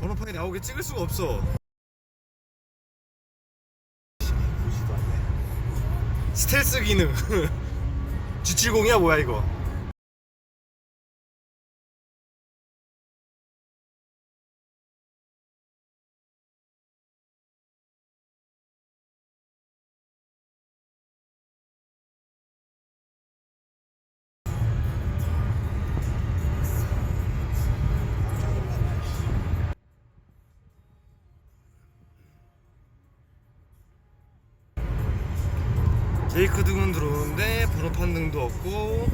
번호판이 나오게 찍을 수가 없어. 스텔스 기능. G70이야 뭐야 이거? 제이크 등은 들어오는데 번호판 등도 없고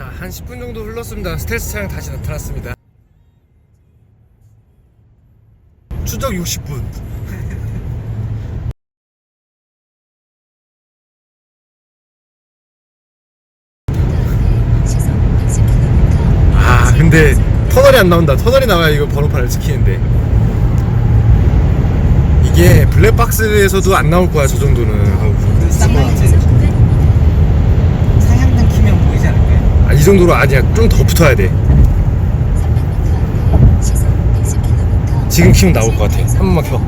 자, 한 10분 정도 흘렀습니다. 스텔스 차량 다시 나타났습니다. 추적 60분. 아, 근데 터널이 안 나온다. 터널이 나와야 이거 번호판을 지키는데. 이게 블랙박스에서도 안 나올 거야, 저 정도는. 이 정도로 아니야. 좀 더 붙어야 돼. 지금 키면 나올 것 같아. 한 번만 켜.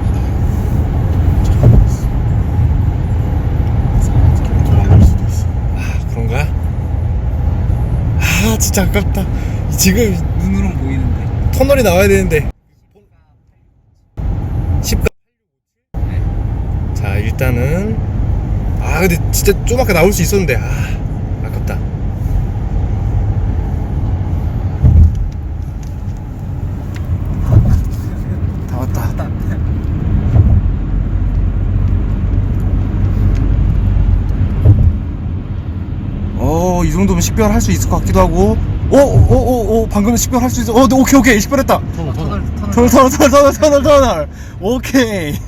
아, 그런가? 아, 진짜 아깝다. 지금 눈으로는 보이는데 터널이 나와야 되는데. 10가. 자, 일단은. 아, 근데 진짜 조금밖에 나올 수 있었는데. 아, 아깝다. 다 왔다. 딱 어, 이 정도면 식별할 수 있을 것 같기도 하고. 오, 오, 오, 오, 방금 식별할 수 있어. 어, 네, 오케이, 오케이, 식별했다. 터널 터널 터널, 터널, 터널, 터널, 터널, 터널. 오케이.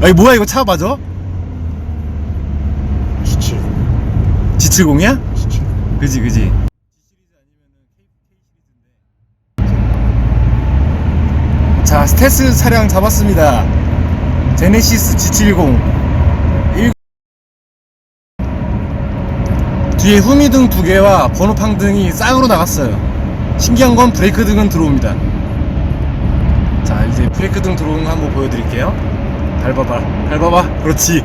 아니, 뭐야, 이거 차 맞아? 지칠 G70이야? 지칠 그지, 그지. 자, 스텔스 차량 잡았습니다. 제네시스 G70. 뒤에 후미등 두 개와 번호판 등이 쌍으로 나갔어요. 신기한 건 브레이크 등은 들어옵니다. 자, 이제 브레이크 등 들어오는 거 한번 보여드릴게요. 밟아봐, 밟아봐. 그렇지.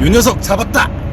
요 녀석 잡았다.